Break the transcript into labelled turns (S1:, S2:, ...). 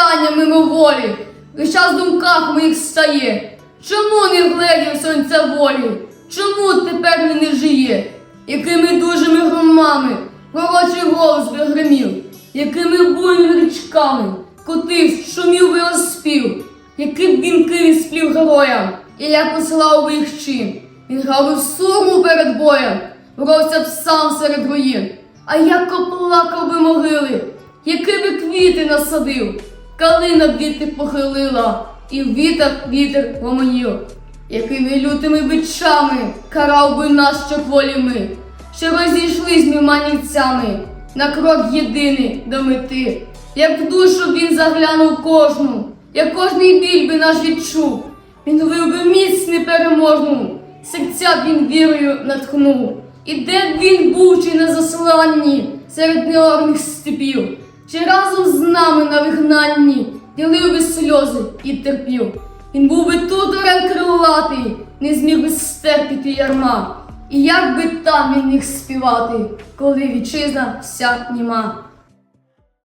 S1: стане мимоволі, лиш час в думках моїх стає. Чому не вгледів сонця волі? Чому тепер він не жиє? Якими дужими громами пророчий голос би гримів, якими буйними річками котив, шумів би розспів, які б він сплів героям, і як посилав би їх чин. Він грав в сурму перед боєм, боровся б сам серед руїн, а як оплакав би могили, би квіти насадив, калина б похилила, і в вітах вітер гомонів, якими лютими бичами карав би нас, що волі ми, що розійшлись ми манівцями на крок єдиний до мети, як в душу він заглянув кожну, як кожний біль би наш відчув, він вив би міць непереможну, серця б він вірою натхнув. І де б він був чи на засланні серед неорних степів, чи разом з нами на вигнанні ділив би сльози і терпів. Він був би тут крилатий, не зміг би стерпіти ярма. І як би там він міг співати, коли вітчизна вся німа.